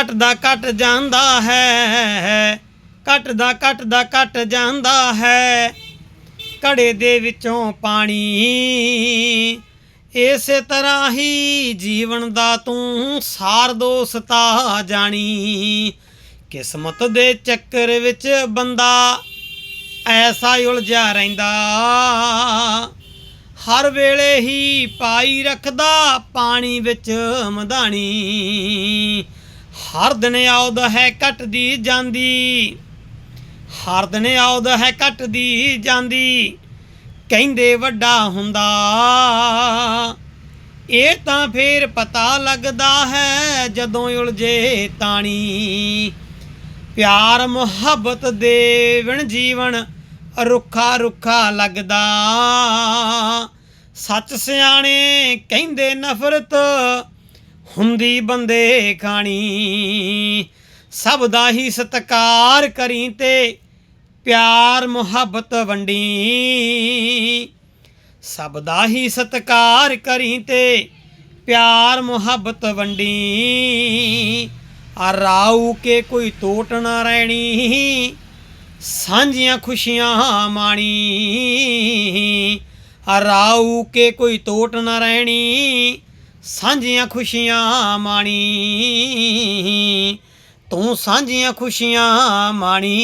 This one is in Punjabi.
ਘਟਦਾ ਘਟ ਜਾਂਦਾ ਹੈ। ਘਟਦਾ ਘਟਦਾ ਘਟ ਜਾਂਦਾ ਹੈ। ਘੜੇ ਦੇ ਵਿੱਚੋਂ ਪਾਣੀ ਇਸੇ ਤਰ੍ਹਾਂ ਹੀ ਜੀਵਨ ਦਾ ਤੂੰ ਸਾਰ ਦੋਸਤਾ ਜਾਣੀ। ਕਿਸਮਤ ਦੇ ਚੱਕਰ ਵਿੱਚ ਬੰਦਾ ਐਸਾ ਹੀ ਉਲਝਿਆ ਰਹਿੰਦਾ। ਹਰ ਵੇਲੇ ਹੀ ਪਾਈ ਰੱਖਦਾ ਪਾਣੀ ਵਿੱਚ ਮਧਾਣੀ। ਹਰ ਦਿਨ ਆਉਦ ਹੈ ਘਟਦੀ ਜਾਂਦੀ। ਹਰ ਦਿਨ ਆਉਦ ਹੈ ਘਟਦੀ ਜਾਂਦੀ। ਕਹਿੰਦੇ ਵੱਡਾ ਹੁੰਦਾ। ਇਹ ਤਾਂ ਫੇਰ ਪਤਾ ਲੱਗਦਾ ਹੈ ਜਦੋਂ ਉਲਝੇ ਤਾਣੀ। ਪਿਆਰ ਮੁਹੱਬਤ ਦੇ ਵਿਣ ਜੀਵਨ ਰੁੱਖਾ ਰੁੱਖਾ ਲੱਗਦਾ। ਸੱਚ ਸਿਆਣੇ ਕਹਿੰਦੇ ਨਫ਼ਰਤ ਹੁੰਦੀ ਬੰਦੇ ਖਾਣੀ ਸਭ ਦਾ ਹੀ ਸਤਕਾਰ ਕਰੀ ਤੇ ਪਿਆਰ ਮੁਹੱਬਤ ਵੰਡੀ। ਸਭ ਦਾ ਹੀ ਸਤਕਾਰ ਕਰੀ ਤੇ ਪਿਆਰ ਮੁਹੱਬਤ ਵੰਡੀ। ਆ ਰਾਉ ਕੇ ਕੋਈ ਟੋਟ ਨਾ ਰਹਿਣੀ ਸਾਂਝੀਆਂ ਖੁਸ਼ੀਆਂ ਮਾਣੀ। ਆ ਰਾਉ ਕੇ ਕੋਈ ਟੋਟ ਨਾ ਰਹਿਣੀ ਸਾਂਝੀਆਂ ਖੁਸ਼ੀਆਂ ਮਾਣੀ। ਤੂੰ ਸਾਂਝੀਆਂ ਖੁਸ਼ੀਆਂ ਮਾਣੀ।